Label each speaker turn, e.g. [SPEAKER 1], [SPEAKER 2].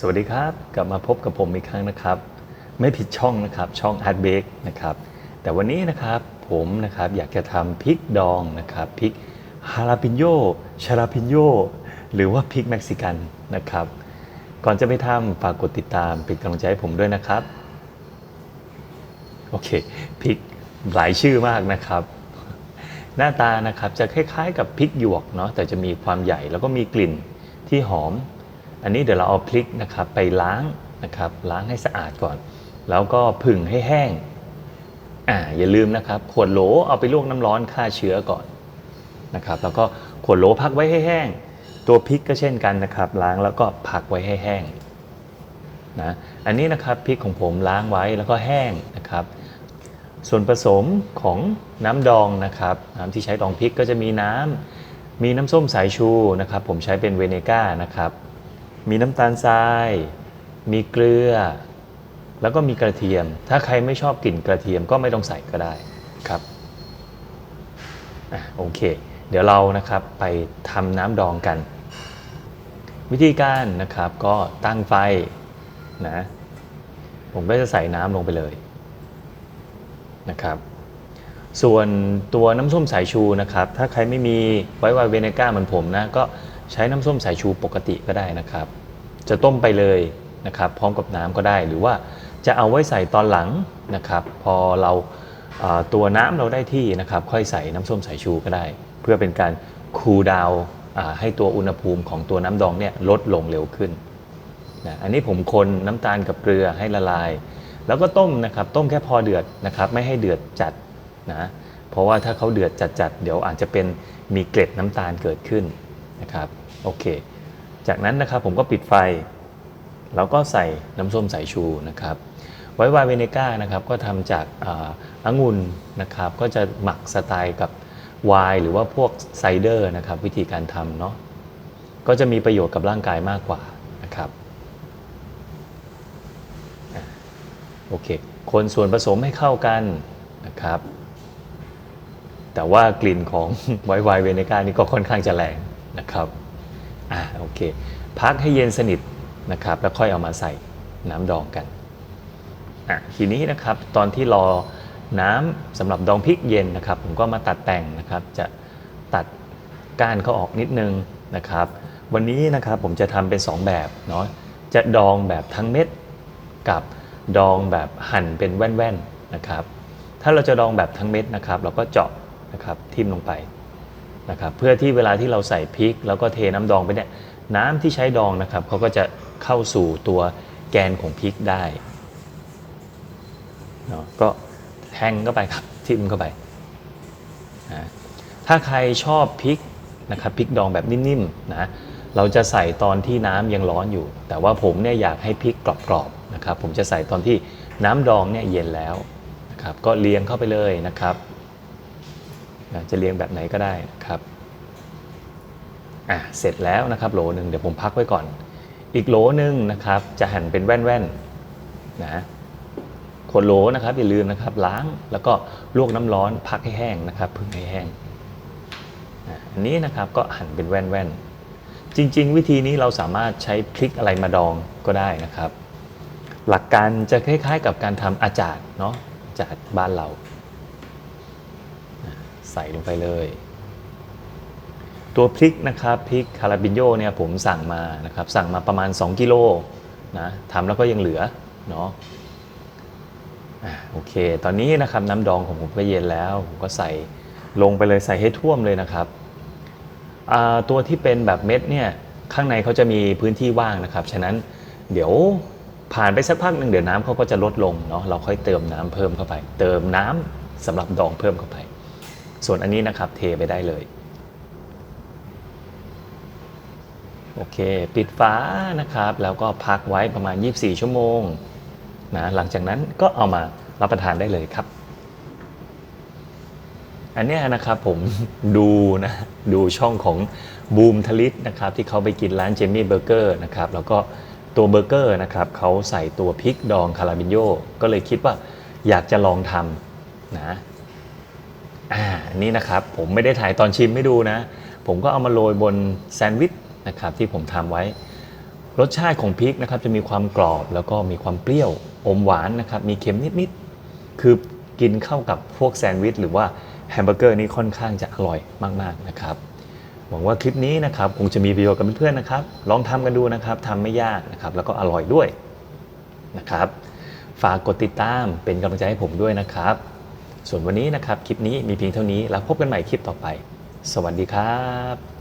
[SPEAKER 1] สวัสดีครับ กลับมาพบกับผมอีกครั้งนะครับ ไม่ผิดช่องนะครับช่อง Art Bake นะครับแต่วันนี้นะครับผมนะครับอยากจะทำพริกดองนะครับพริกฮาลาปิโยชาลาปิโยหรือว่าพริกเม็กซิกันนะครับ ก่อนจะไปทำฝากกดติดตามเป็นกำลังใจให้ผมด้วยนะครับโอเคพริกหลายชื่อมากนะครับ หน้าตานะครับจะคล้ายๆกับพริกหยวกเนาะแต่จะมีความใหญ่แล้วก็มีกลิ่นที่หอม อันนี้เดี๋ยวเราเอาพริกนะครับไปล้างนะครับล้างให้สะอาดก่อน แล้วก็ผึ่งให้แห้งอ่าอย่าลืมนะครับ ขวดโหลเอาไปลวกน้ำร้อนฆ่าเชื้อก่อนนะครับ แล้วก็ขวดโหลพักไว้ให้แห้ง ตัวพริกก็เช่นกันนะครับ ล้างแล้วก็พักไว้ให้แห้งนะอันนี้นะครับพริกของผมล้างไว้แล้วก็แห้งนะครับ ส่วนผสมของน้ำดองนะครับน้ำที่ใช้ดองพริกก็จะมีน้ำมีน้ำส้มสายชูนะครับ ผมใช้เป็นเวเนก้านะครับ มีน้ำตาลทราย มีเกลือ แล้วก็มีกระเทียม ถ้าใครไม่ชอบกลิ่นกระเทียมก็ไม่ต้องใส่ก็ได้ครับอโอเค เดี๋ยวเรานะครับไปทำน้ำดองกัน วิธีการนะครับก็ตั้งไฟนะผมก็จะใส่น้ำลงไปเลยนะครับส่วนตัวน้ำส้มสายชูนะครับ ถ้าใครไม่มีไวท์ไวเวเนก้าเหมือนผมนะ ก็ ใช้น้ำส้มสายชูปกติก็ได้นะครับ จะต้มไปเลยนะครับ พร้อมกับน้ำก็ได้หรือว่าจะเอาไว้ใส่ตอนหลังนะครับ พอเราตัวน้ำเราได้ที่นะครับ ค่อยใส่น้ำส้มสายชูก็ได้ เพื่อเป็นการคูลดาวให้ตัวอุณหภูมิของตัวน้ำดองเนี่ยลดลงเร็วขึ้นนะอันนี้ผมคนน้ำตาลกับเกลือให้ละลาย แล้วก็ต้มนะครับต้มแค่พอเดือดนะครับ ไม่ให้เดือดจัดนะเพราะว่าถ้าเขาเดือดจัดๆเดี๋ยวอาจจะเป็นมีเกล็ดน้ำตาลเกิดขึ้น นะครับโอเค จากนั้นนะครับผมก็ปิดไฟ แล้วก็ใส่น้ำส้มสายชูนะครับไวท์ไวน์เวเนก้านะครับก็ทำจากองุ่นนะครับก็จะหมักสไตล์กับไวน์หรือว่าพวกไซเดอร์นะครับวิธีการทำเนาะก็จะมีประโยชน์กับร่างกายมากกว่านะครับโอเค คนส่วนผสมให้เข้ากันนะครับ แต่ว่ากลิ่นของไวท์ไวน์เวเนก้านี่ก็ค่อนข้างจะแรง นะครับอ่าโอเค พักให้เย็นสนิทนะครับแล้วค่อยเอามาใส่น้ำดองกันอะทีนี้นะครับตอนที่รอน้ำสำหรับดองพริกเย็นนะครับ ผมก็มาตัดแต่งนะครับ จะตัดก้านเขาออกนิดนึงนะครับ วันนี้นะครับผมจะทำเป็น 2 แบบเนาะจะดองแบบทั้งเม็ดกับดองแบบหั่นเป็นแว่นๆนะครับ ถ้าเราจะดองแบบทั้งเม็ดนะครับ เราก็เจาะนะครับทิ่มลงไป นะครับเพื่อที่เวลาที่เราใส่พริก แล้วก็เทน้ำดองไปเนี่ยน้ำที่ใช้ดองนะครับเขาก็จะเข้าสู่ตัวแกนของพริกได้เนาะก็แทงเข้าไปครับทิ่มเข้าไปนะถ้าใครชอบพริกนะครับพริกดองแบบนิ่มๆนะเราจะใส่ตอนที่น้ำยังร้อนอยู่ แต่ว่าผมเนี่ยอยากให้พริกกรอบๆนะครับผมจะใส่ตอนที่น้ำดองเนี่ยเย็นแล้วนะครับก็เลี้ยงเข้าไปเลยนะครับ นะจะเลี้ยงแบบไหนก็ได้นะครับอะเสร็จแล้วนะครับโหลหนึ่งเดี๋ยวผมพักไว้ก่อน อีกโหลหนึ่งนะครับจะหั่นเป็นแว่นๆนะคนโหลนะครับอย่าลืมนะครับล้างแล้วก็ลวกน้ำร้อนพักให้แห้งนะครับพึ่งให้แห้งอันนี้นะครับก็หั่นเป็นแว่นๆจริง ๆ วิธีนี้เราสามารถใช้พริกอะไรมาดองก็ได้นะครับ หลักการจะคล้ายๆ กับการทำอาจาดเนาะอาจาดบ้านเรา ใส่ลงไปเลย ตัวพริกนะครับพริกคาราบิโยเนี่ยผมสั่งมานะครับสั่งมาประมาณ 2 กิโลนะทำแล้วก็ยังเหลือเนาะอะโอเค ตอนนี้นะครับน้ำดองของผมก็เย็นแล้ว ผมก็ใส่ลงไปเลยใส่ให้ท่วมเลยนะครับอ่าตัวที่เป็นแบบเม็ดเนี่ยข้างในเขาจะมีพื้นที่ว่างนะครับ ฉะนั้นเดี๋ยวผ่านไปสักพักหนึ่งเดี๋ยวน้ำเขาก็จะลดลงเนาะเราค่อยเติมน้ำเพิ่มเข้าไป เติมน้ำสำหรับดองเพิ่มเข้าไป ส่วนอันนี้นะครับเทไปได้เลยโอเค ปิดฝานะครับ แล้วก็พักไว้ประมาณ 24 ชั่วโมงนะหลังจากนั้นก็เอามารับประทานได้เลยครับ อันนี้นะครับผมดูนะดูช่องของบูมทลิตนะครับ ที่เขาไปกินร้านเจมี่เบอร์เกอร์นะครับ แล้วก็ตัวเบอร์เกอร์นะครับเขาใส่ตัวพริกดองคาราบิโยก็เลยคิดว่าอยากจะลองทำนะ อ่านนี้นะครับผมไม่ได้ถ่ายตอนชิมให้ดูนะ ผมก็เอามาโรยบนแซนด์วิชนะครับที่ผมทำไว้ รสชาติของพริกนะครับจะมีความกรอบแล้วก็มีความเปรี้ยวอมหวานนะครับมีเค็มนิดๆคือกินเข้ากับพวกแซนด์วิชหรือว่าแฮมเบอร์เกอร์นี่ค่อนข้างจะอร่อยมากๆนะครับหวังว่าคลิปนี้นะครับคงจะมีประโยชน์กับเพื่อนๆนะครับ ลองทำกันดูนะครับทำไม่ยากนะครับแล้วก็อร่อยด้วยนะครับ ฝากกดติดตามเป็นกำลังใจให้ผมด้วยนะครับ ส่วนวันนี้นะครับคลิปนี้มีเพียงเท่านี้แล้วพบกันใหม่คลิปต่อไป สวัสดีครับ